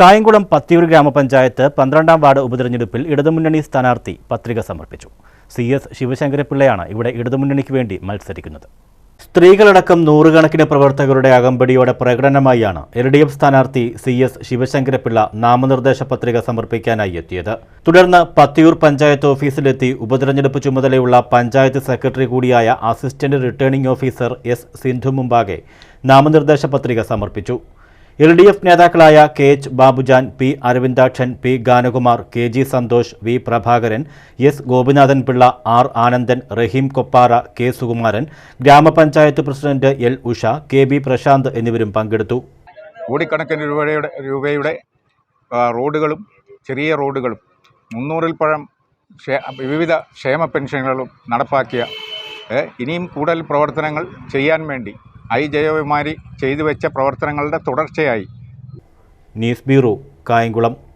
കായംകുളം പത്തിയൂർ ഗ്രാമപഞ്ചായത്ത് പന്ത്രണ്ടാം വാർഡ് ഉപതെരഞ്ഞെടുപ്പിൽ ഇടതുമുന്നണി സ്ഥാനാർത്ഥി പത്രിക സമർപ്പിച്ചു. സി എസ് ശിവശങ്കരപിള്ളയാണ് ഇവിടെ ഇടതുമുന്നണിക്ക് വേണ്ടി മത്സരിക്കുന്നത്. സ്ത്രീകളടക്കം നൂറുകണക്കിന് പ്രവർത്തകരുടെ അകമ്പടിയോടെ പ്രകടനമായാണ് എൽ ഡി എഫ് സ്ഥാനാർത്ഥി സി എസ് ശിവശങ്കരപിള്ള നാമനിർദ്ദേശ പത്രിക സമർപ്പിക്കാനായി എത്തിയത്. തുടർന്ന് പത്തിയൂർ പഞ്ചായത്ത് ഓഫീസിലെത്തി ഉപതെരഞ്ഞെടുപ്പ് ചുമതലയുള്ള പഞ്ചായത്ത് സെക്രട്ടറി കൂടിയായ assistant returning officer S Sindhu മുമ്പാകെ നാമനിർദ്ദേശ പത്രിക സമർപ്പിച്ചു. എൽ ഡി എഫ് നേതാക്കളായ K H Babujan P Aravindakshan P Ganakumar K G Santhosh V Prabhakaran S Gopinathan Pillai R Anandan Rahim Koppara K Sukumaran ഗ്രാമപഞ്ചായത്ത് president L Usha K B Prashanth എന്നിവരും പങ്കെടുത്തു. കോടിക്കണക്കിന് രൂപയുടെ രൂപയുടെ റോഡുകളും ചെറിയ റോഡുകളും മുന്നൂറിൽ പഴം വിവിധ ക്ഷേമ പെൻഷനുകളും നടപ്പാക്കിയ ഇനിയും കൂടുതൽ പ്രവർത്തനങ്ങൾ ചെയ്യാൻ വേണ്ടി ഐ ജയകുമാരി ചെയ്തു വെച്ച പ്രവർത്തനങ്ങളുടെ തുടർച്ചയായി. News bureau Kayamkulam.